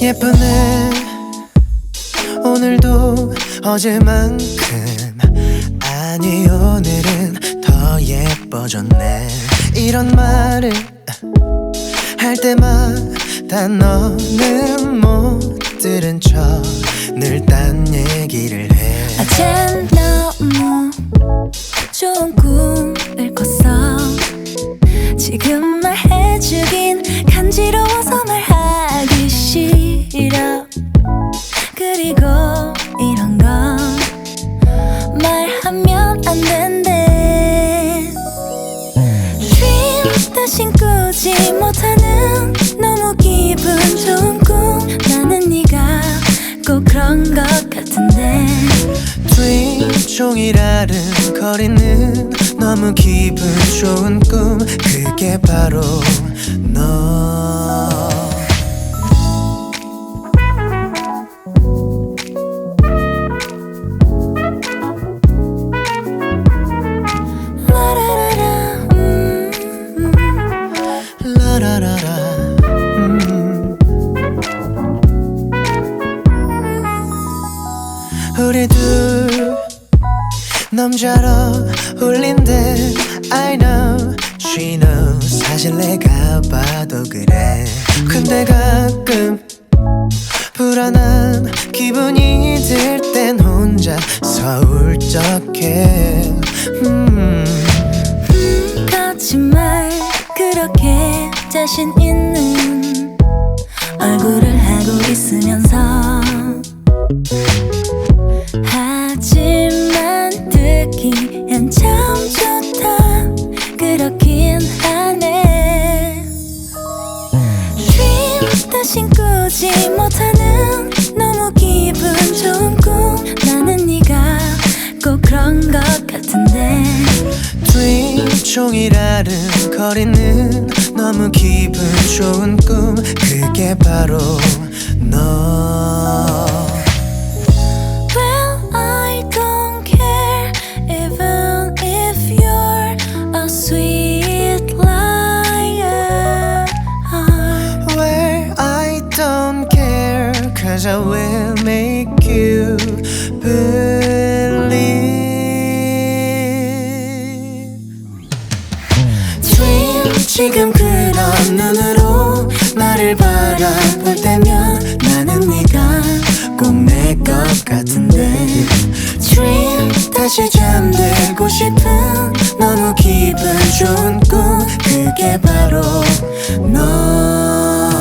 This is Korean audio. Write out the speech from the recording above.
예쁘네. 오늘도 어제만큼 아니 오늘은 더 예뻐졌네. 이런 말을 할 때마다 너는 못 들은 척 늘 딴 얘기를 해. 어젠 된대 Dream 다신 꾸지 못하는 너무 기분 좋은 꿈. 나는 네가 꼭 그런 것 같은데. 트윈 종일 아른거리는 너무 기분 좋은 꿈. 그게 바로 너 우리 둘 남자로 울린대 I know she knows. 사실 내가 봐도 그래. 근데 가끔 불안한 기분이 들 땐 혼자 서 울적해. 음. 거짓말 그렇게 자신 있는 얼굴을 하고 있으면서 하지만 듣기엔 참 좋다. 그렇긴 하네. Dream 다신 꾸지 못하는 너무 기분 좋은 꿈. 나는 네가 꼭 그런 것 같은데. 트윈 종일 아른거리는 너무 기분 좋은 꿈. 그게 바로 너 I will make you believe. 트윈 지금 그런 눈으로 나를 바라볼 때면 나는 네가 꼭 내 것 같은데. Dream 다시 잠들고 싶은 너무 기분 좋은 꿈 그게 바로 너